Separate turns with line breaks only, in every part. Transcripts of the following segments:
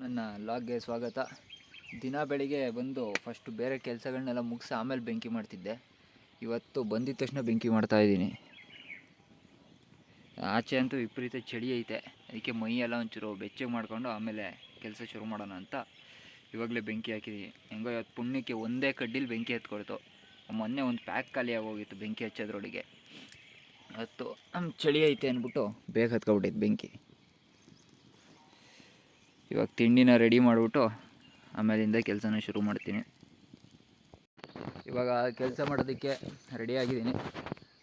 ನನ್ನ ಲಾಗ್ಗೆ ಸ್ವಾಗತ. ದಿನ ಬೆಳಿಗ್ಗೆ ಬಂದು ಫಸ್ಟು ಬೇರೆ ಕೆಲಸಗಳನ್ನೆಲ್ಲ ಮುಗಿಸಿ ಆಮೇಲೆ ಬೆಂಕಿ ಮಾಡ್ತಿದ್ದೆ. ಇವತ್ತು ಬಂದಿದ್ದ ತಕ್ಷಣ ಬೆಂಕಿ ಮಾಡ್ತಾ ಇದ್ದೀನಿ. ಆಚೆ ಅಂತೂ ವಿಪರೀತ ಚಳಿ ಐತೆ. ಅದಕ್ಕೆ ಮೈ ಎಲ್ಲ ಒಂಚೂರು ಬೆಚ್ಚಗೆ ಮಾಡ್ಕೊಂಡು ಆಮೇಲೆ ಕೆಲಸ ಶುರು ಮಾಡೋಣ ಅಂತ ಇವಾಗಲೇ ಬೆಂಕಿ ಹಾಕಿದ್ದೀನಿ ಹೆಂಗೋ ಇವತ್ತು ಪುಣ್ಯಕ್ಕೆ ಒಂದೇ ಕಡ್ಡಿಲಿ ಬೆಂಕಿ ಹತ್ಕೊಳ್ತು ಮೊನ್ನೆ ಒಂದು ಪ್ಯಾಕ್ ಖಾಲಿ ಆಗೋಗಿತ್ತು ಬೆಂಕಿ ಹಚ್ಚೋದ್ರೊಳಗೆ. ಇವತ್ತು ಚಳಿ ಐತೆ ಅಂದ್ಬಿಟ್ಟು ಬೇಗ ಹತ್ಕೊಬಿಟ್ಟಿದ್ದು ಬೆಂಕಿ. ಇವಾಗ ತಿಂಡಿನ ರೆಡಿ ಮಾಡಿಬಿಟ್ಟು ಆಮೇಲಿಂದ ಕೆಲಸನ ಶುರು ಮಾಡ್ತೀನಿ. ಇವಾಗ ಕೆಲಸ ಮಾಡೋದಕ್ಕೆ ರೆಡಿ ಆಗಿದ್ದೀನಿ.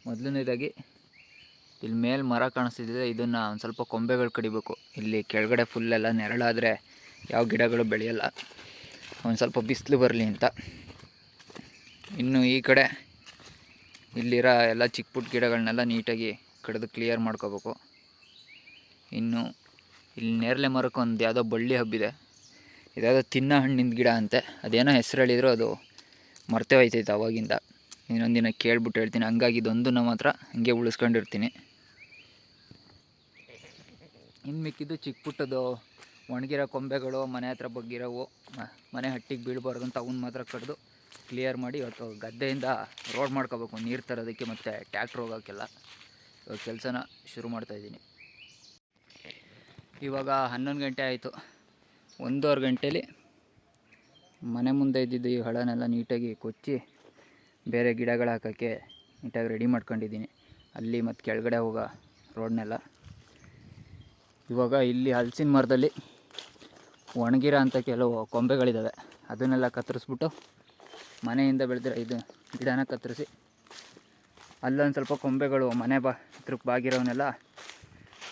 ಮೊದಲನೇದಾಗಿ ಇಲ್ಲಿ ಮೇಲೆ ಮರ ಕಾಣಿಸ್ತಿದೆ. ಇದನ್ನು ಒಂದು ಸ್ವಲ್ಪ ಕೊಂಬೆಗಳು ಕಡಿಬೇಕು. ಇಲ್ಲಿ ಕೆಳಗಡೆ ಫುಲ್ಲೆಲ್ಲ ನೆರಳಾದರೆ ಯಾವ ಗಿಡಗಳು ಬೆಳೆಯಲ್ಲ. ಒಂದು ಸ್ವಲ್ಪ ಬಿಸಿಲು ಬರಲಿ ಅಂತ. ಇನ್ನು ಈ ಕಡೆ ಇಲ್ಲಿರೋ ಎಲ್ಲ ಚಿಕ್ಕ ಪುಟ್ಟ ಗಿಡಗಳನ್ನೆಲ್ಲ ನೀಟಾಗಿ ಕಡಿದು ಕ್ಲಿಯರ್ ಮಾಡ್ಕೋಬೇಕು. ಇನ್ನು ಇಲ್ಲಿ ನೇರಳೆ ಮರಕ್ಕೆ ಒಂದು ಯಾವುದೋ ಬಳ್ಳಿ ಹಬ್ಬಿದೆ. ಇದ್ಯಾವುದೋ ತಿನ್ನ ಹಣ್ಣಿನ ಗಿಡ ಅಂತೆ. ಅದೇನೋ ಹೆಸರು ಹೇಳಿದ್ರು ಅದು ಮರ್ತೆ ಹೋಯ್ತೈತೆ ಅವಾಗಿಂದ. ಇನ್ನೊಂದು ದಿನ ಕೇಳ್ಬಿಟ್ಟು ಹೇಳ್ತೀನಿ. ಹಂಗಾಗಿ ಇದೊಂದನ್ನ ಮಾತ್ರ ಹಂಗೆ ಉಳಿಸ್ಕೊಂಡಿರ್ತೀನಿ. ಇನ್ನು ಮಿಕ್ಕಿದ್ದು ಚಿಕ್ಕ ಪುಟ್ಟದು ಒಣಗಿರೋ ಕೊಂಬೆಗಳು, ಮನೆ ಹತ್ರ ಬಗ್ಗಿರೋವು ಮನೆ ಹಟ್ಟಿಗೆ ಬೀಳಬಾರ್ದು ಅಂತ ಅವನ್ನ ಮಾತ್ರ ಕಡಿದು ಕ್ಲಿಯರ್ ಮಾಡಿ ಇವತ್ತು ಗದ್ದೆಯಿಂದ ರೋಡ್ ಮಾಡ್ಕೋಬೇಕು. ನೀರು ತರೋದಕ್ಕೆ ಮತ್ತು ಟ್ಯಾಕ್ಟ್ರ್ ಹೋಗೋಕ್ಕೆಲ್ಲ. ಇವಾಗ ಕೆಲಸನ ಶುರು ಮಾಡ್ತಾಯಿದ್ದೀನಿ ಇವಾಗ ಹನ್ನೊಂದು ಗಂಟೆ ಆಯಿತು. ಒಂದೂವರೆ ಗಂಟೇಲಿ ಮನೆ ಮುಂದೆ ಇದ್ದಿದ್ದು ಈ ಹಳನೆಲ್ಲ ನೀಟಾಗಿ ಕೊಚ್ಚಿ ಬೇರೆ ಗಿಡಗಳು ಹಾಕೋಕ್ಕೆ ನೀಟಾಗಿ ರೆಡಿ ಮಾಡ್ಕೊಂಡಿದ್ದೀನಿ. ಅಲ್ಲಿ ಮತ್ತು ಕೆಳಗಡೆ ಹೋಗೋ ರೋಡ್ನೆಲ್ಲ. ಇವಾಗ ಇಲ್ಲಿ ಹಲಸಿನ ಮರದಲ್ಲಿ ಒಣಗಿರೋ ಅಂಥ ಕೆಲವು ಕೊಂಬೆಗಳಿದ್ದಾವೆ ಅದನ್ನೆಲ್ಲ ಕತ್ತರಿಸ್ಬಿಟ್ಟು ಮನೆಯಿಂದ ಬೆಳೆದಿರೋ ಇದು ಗಿಡನ ಕತ್ತರಿಸಿ ಅಲ್ಲೊಂದು ಸ್ವಲ್ಪ ಕೊಂಬೆಗಳು ಮನೆ ಬಾ ಹತ್ರಕ್ಕೆ ಬಾಗಿರೋವನ್ನೆಲ್ಲ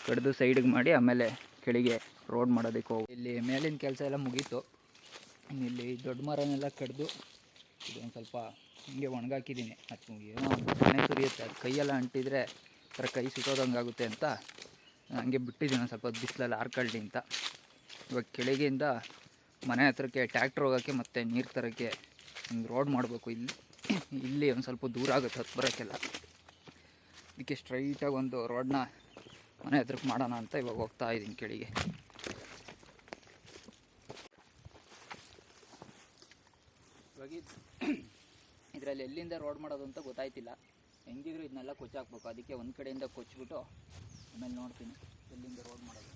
ಕಡಿದು ಸೈಡಿಗೆ ಮಾಡಿ ಆಮೇಲೆ ಕೆಳಗೆ ರೋಡ್ ಮಾಡೋದಕ್ಕೆ ಹೋಗಿ. ಇಲ್ಲಿ ಮೇಲಿನ ಕೆಲಸ ಎಲ್ಲ ಮುಗೀತು. ಇಲ್ಲಿ ದೊಡ್ಡ ಮರನೆಲ್ಲ ಕಡಿದು ಇದೊಂದು ಸ್ವಲ್ಪ ಹಿಂಗೆ ಒಣಗಾಕಿದ್ದೀನಿ. ಅದು ಏನೋ ಮನೆ ಸುರಿಯುತ್ತೆ. ಅದು ಕೈಯೆಲ್ಲ ಅಂಟಿದ್ರೆ ಥರ ಕೈ ಸುತ್ತೋದಂಗೆ ಆಗುತ್ತೆ ಅಂತ ಹಂಗೆ ಬಿಟ್ಟಿದ್ದೀನಿ ಒಂದು ಸ್ವಲ್ಪ ಬಿಸಿಲಲ್ಲಿ ಆರ್ಕಳ್ಳಿ ಅಂತ. ಇವಾಗ ಕೆಳಗೆಯಿಂದ ಮನೆ ಹತ್ರಕ್ಕೆ ಟ್ಯಾಕ್ಟ್ರ್ ಹೋಗೋಕ್ಕೆ ಮತ್ತು ನೀರು ತರೋಕ್ಕೆ ಹಿಂಗೆ ರೋಡ್ ಮಾಡಬೇಕು. ಇಲ್ಲಿ ಇಲ್ಲಿ ಒಂದು ಸ್ವಲ್ಪ ದೂರ ಆಗುತ್ತೆ, ಹತ್ತು ಬರೋಕ್ಕೆಲ್ಲ. ಇದಕ್ಕೆ ಸ್ಟ್ರೈಟಾಗಿ ಒಂದು ರೋಡ್ನ ಮನೆ ಹತ್ರಕ್ಕೆ ಮಾಡೋಣ ಅಂತ ಇವಾಗ ಹೋಗ್ತಾ ಇದ್ದೀನಿ ಕೆಳಗೆ. ಇವಾಗ ಇದರಲ್ಲಿ ಎಲ್ಲಿಂದ ರೋಡ್ ಮಾಡೋದು ಅಂತ ಗೊತ್ತಾಯ್ತಿಲ್ಲ. ಹೆಂಗಿದ್ರು ಇದನ್ನೆಲ್ಲ ಕೊಚ್ಚಾಕ್ಬೇಕು. ಅದಕ್ಕೆ ಒಂದು ಕಡೆಯಿಂದ ಕೊಚ್ಚಿಬಿಟ್ಟು ಆಮೇಲೆ ನೋಡ್ತೀನಿ ಎಲ್ಲಿಂದ ರೋಡ್ ಮಾಡೋದು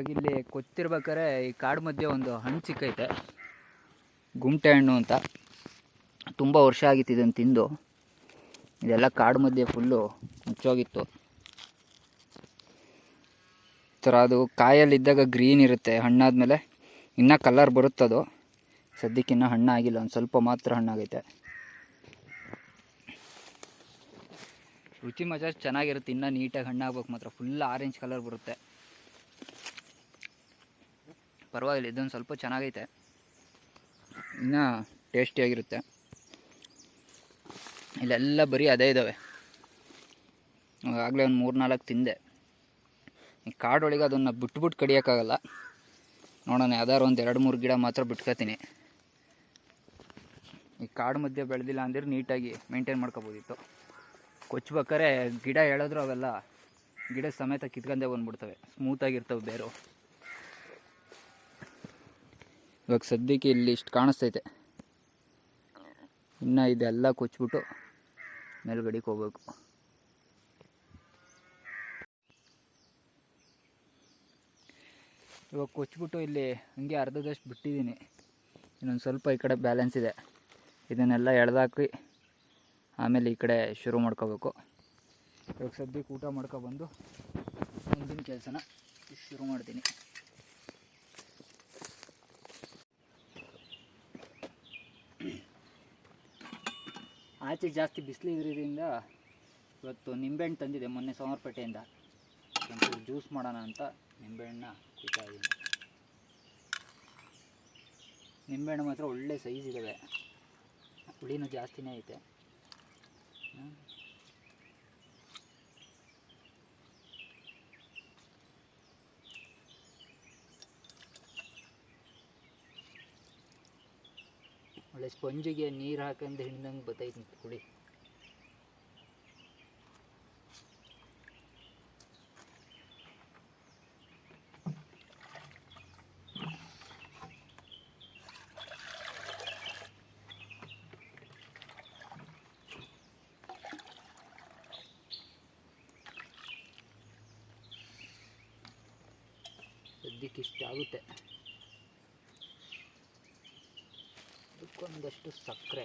ಇವಾಗ ಇಲ್ಲಿ ಕೊತ್ತಿರ್ಬೇಕಾದ್ರೆ ಈ ಕಾಡು ಮಧ್ಯೆ ಒಂದು ಹಣ್ಣು ಸಿಕ್ಕೈತೆ. ಗುಮ್ಟೆ ಹಣ್ಣು ಅಂತ. ತುಂಬ ವರ್ಷ ಆಗಿತ್ತು ಇದನ್ನು ತಿಂದು. ಇದೆಲ್ಲ ಕಾಡು ಮಧ್ಯೆ ಫುಲ್ಲು ಮುಚ್ಚೋಗಿತ್ತು. ಥರ ಅದು ಕಾಯಲ್ಲಿದ್ದಾಗ ಗ್ರೀನ್ ಇರುತ್ತೆ ಹಣ್ಣಾದಮೇಲೆ. ಇನ್ನೂ ಕಲರ್ ಬರುತ್ತದು. ಸದ್ಯಕ್ಕೆ ಇನ್ನೂ ಹಣ್ಣಾಗಿಲ್ಲ ಒಂದು ಸ್ವಲ್ಪ ಮಾತ್ರ ಹಣ್ಣಾಗೈತೆ ರುಚಿ ಮಜಾ ಚೆನ್ನಾಗಿರುತ್ತೆ. ಇನ್ನೂ ನೀಟಾಗಿ ಹಣ್ಣಾಗ್ಬೇಕು ಮಾತ್ರ. ಫುಲ್ ಆರೆಂಜ್ ಕಲರ್ ಬರುತ್ತೆ. ಪರವಾಗಿಲ್ಲ, ಇದೊಂದು ಸ್ವಲ್ಪ ಚೆನ್ನಾಗೈತೆ. ಇನ್ನೂ ಟೇಸ್ಟಿಯಾಗಿರುತ್ತೆ ಇಲ್ಲೆಲ್ಲ ಬರೀ ಅದೇ ಇದ್ದಾವೆ ಆಗಲೇ ಒಂದು ಮೂರು ನಾಲ್ಕು ತಿಂದೆ. ಈ ಕಾಡೊಳಗೆ ಅದನ್ನು ಬಿಟ್ಬಿಟ್ಟು ಕಡಿಯೋಕ್ಕಾಗಲ್ಲ. ನೋಡೋಣ, ಯಾವ್ದಾದ್ರು ಒಂದು ಎರಡು ಮೂರು ಗಿಡ ಮಾತ್ರ ಬಿಟ್ಕೋತೀನಿ. ಈ ಕಾಡು ಮಧ್ಯೆ ಬೆಳೆದಿಲ್ಲ ಅಂದ್ರೆ ನೀಟಾಗಿ ಮೇಂಟೈನ್ ಮಾಡ್ಕೋಬೋದಿತ್ತು. ಕೊಚ್ಬೇಕಾರೆ ಗಿಡ ಹೇಳಿದ್ರು ಅವೆಲ್ಲ ಗಿಡ ಸಮೇತ ಕಿತ್ಕೊಂಡೇ ಬಂದ್ಬಿಡ್ತವೆ. ಸ್ಮೂತಾಗಿರ್ತವೆ ಬೇರು. ಇವಾಗ ಸದ್ಯಕ್ಕೆ ಇಲ್ಲಿ ಇಷ್ಟು ಕಾಣಿಸ್ತೈತೆ. ಇನ್ನು ಇದೆಲ್ಲ ಕೊಚ್ಬಿಟ್ಟು ಮೇಲ್ಗಡೆಗೆ ಹೋಗ್ಬೇಕು. ಇವಾಗ ಕೊಚ್ಬಿಟ್ಟು ಇಲ್ಲಿ ಹಂಗೆ ಅರ್ಧದಷ್ಟು ಬಿಟ್ಟಿದ್ದೀನಿ. ಇನ್ನೊಂದು ಸ್ವಲ್ಪ ಈ ಕಡೆ ಬ್ಯಾಲೆನ್ಸ್ ಇದೆ. ಇದನ್ನೆಲ್ಲ ಎಳ್ದಾಕಿ ಆಮೇಲೆ ಈ ಕಡೆ ಶುರು ಮಾಡ್ಕೋಬೇಕು. ಇವಾಗ ಸದ್ಯಕ್ಕೆ ಊಟ ಮಾಡ್ಕೊಬಂದು ಮುಂದಿನ ಕೆಲಸನ ಶುರು ಮಾಡ್ತೀನಿ. ಆಚೆ ಜಾಸ್ತಿ ಬಿಸಿಲು ಇದ್ರಿಂದ ಇವತ್ತು ನಿಂಬೆಹಣ್ಣು ತಂದಿದೆ ಮೊನ್ನೆ ಸೋಮವಾರಪೇಟೆಯಿಂದ. ಒಂಚೂರು ಜ್ಯೂಸ್ ಮಾಡೋಣ ಅಂತ ನಿಂಬೆಹಣ್ಣ ಕುಯ್ತಾ ಇದ್ದೀನಿ. ನಿಂಬೆಹಣ್ಣು ಮಾತ್ರ ಒಳ್ಳೆ ಸೈಜ್ ಇದ್ದಾವೆ ಹುಳಿನೂ ಜಾಸ್ತಿನೇ ಐತೆ. ಒಳ್ಳೆ ಸ್ಪಂಜಿಗೆ ನೀರು ಹಾಕಂದು ಹಿಂದಂಗೆ ಬತ್ತೈತಿ ಕುಡಿ. ಸದ್ಯಕ್ಕೆ ಇಷ್ಟ ಆಗುತ್ತೆ ಅದಕ್ಕೊಂದಷ್ಟು ಸಕ್ಕರೆ.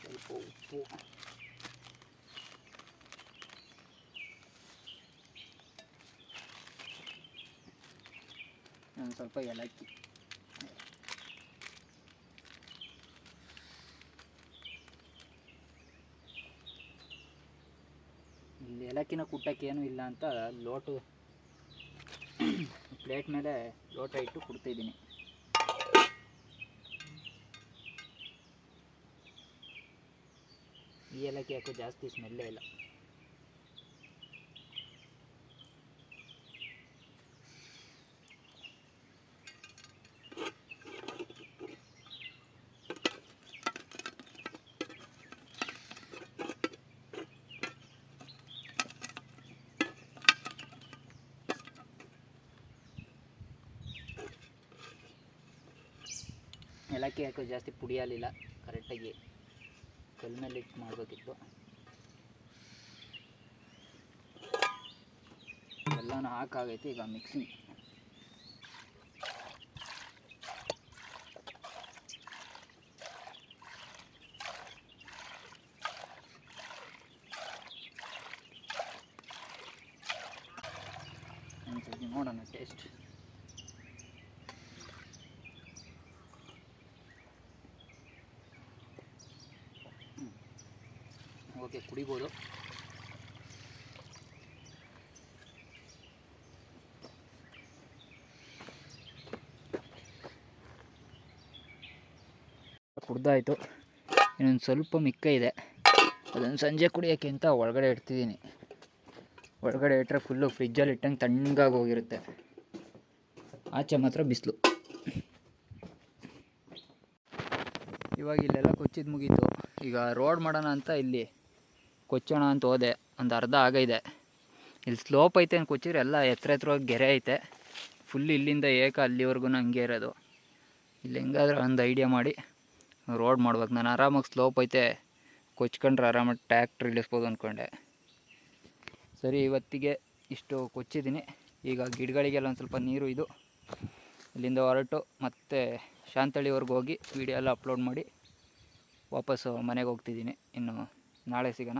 ಸ್ವಲ್ಪ ಉಪ್ಪು. ಒಂದು ಸ್ವಲ್ಪ ಏಲಕ್ಕಿ. ಏಲಕ್ಕಿನ ಕುಟ್ಟಕ್ಕೇನು ಇಲ್ಲ ಅಂತ ಲೋಟು ಪ್ಲೇಟ್ ಮೇಲೆ ಲೋಟ ಇಟ್ಟು ಕುಡ್ತಿದ್ದೀನಿ. ಈ ಏಲಕ್ಕಿ ಯಾಕೋ ಜಾಸ್ತಿ ಸ್ಮೆಲ್ಲೇ ಇಲ್ಲ. ಏಲಕ್ಕಿ ಯಾಕೋ ಜಾಸ್ತಿ ಪುಡಿಯಲಿಲ್ಲ. ಕರೆಕ್ಟಾಗಿ ಕಲ್ ಮೇಲೆ ಇಟ್ಟು ಮಾಡಬೇಕಿತ್ತು. ಎಲ್ಲನೂ ಹಾಕಾಗೈತಿ ಈಗ ಮಿಕ್ಸಿಂಗ್ ನೋಡೋಣ ಟೇಸ್ಟ್ ಓಕೆ ಕುಡಿಬೋದು. ಕುಡ್ದಾಯಿತು. ಇನ್ನೊಂದು ಸ್ವಲ್ಪ ಮಿಕ್ಕ ಇದೆ. ಅದನ್ನು ಸಂಜೆ ಕುಡಿಯೋಕ್ಕೆ ಅಂತ ಒಳಗಡೆ ಇಡ್ತಿದ್ದೀನಿ. ಒಳಗಡೆ ಇಟ್ಟರೆ ಫುಲ್ಲು ಫ್ರಿಜ್ಜಲ್ಲಿ ಇಟ್ಟಂಗೆ ತಣ್ಣಗಾಗಿ ಹೋಗಿರುತ್ತೆ. ಆಚೆ ಮಾತ್ರ ಬಿಸಿಲು. ಇವಾಗ ಇಲ್ಲೆಲ್ಲ ಕೊಚ್ಚಿದ ಮುಗೀತು. ಈಗ ರೋಡ್ ಮಾಡೋಣ ಅಂತ ಇಲ್ಲಿ. ಕೊಚ್ಚೋಣ ಅಂತ ಹೋದೆ. ಒಂದು ಅರ್ಧ ಆಗೈದೆ ಇಲ್ಲಿ ಸ್ಲೋಪ್ ಐತೆ ಅಂತ ಕೊಚ್ಚಿದ್ರೆ ಎಲ್ಲ ಎತ್ತರ ಎತ್ತರವಾಗಿ ಗೆರೆ ಐತೆ. ಫುಲ್ ಇಲ್ಲಿಂದ ಏಕ ಅಲ್ಲಿವರೆಗೂ ಹಂಗೆ ಇರೋದು ಇಲ್ಲಿ ಹೆಂಗಾದ್ರೆ ಒಂದು ಐಡಿಯಾ ಮಾಡಿ ರೋಡ್ ಮಾಡ್ಬೇಕು. ನಾನು ಆರಾಮಾಗಿ ಸ್ಲೋಪ್ ಐತೆ. ಕೊಚ್ಕೊಂಡ್ರೆ ಆರಾಮಾಗಿ ಟ್ಯಾಕ್ಟ್ರ್ ಇಳಿಸ್ಬೋದು ಅಂದ್ಕೊಂಡೆ ಸರಿ, ಇವತ್ತಿಗೆ ಇಷ್ಟು ಕೊಚ್ಚಿದ್ದೀನಿ. ಈಗ ಗಿಡಗಳಿಗೆಲ್ಲ ಒಂದು ಸ್ವಲ್ಪ ನೀರು ಇದು. ಇಲ್ಲಿಂದ ಹೊರಟು ಮತ್ತೆ ಶಾಂತಳಿವರೆಗೂ ಹೋಗಿ ವಿಡಿಯೋ ಎಲ್ಲ ಅಪ್ಲೋಡ್ ಮಾಡಿ ವಾಪಸ್ಸು ಮನೆಗೆ ಹೋಗ್ತಿದ್ದೀನಿ. ಇನ್ನು ನಾಳೆ ಸಿಗೋಣ.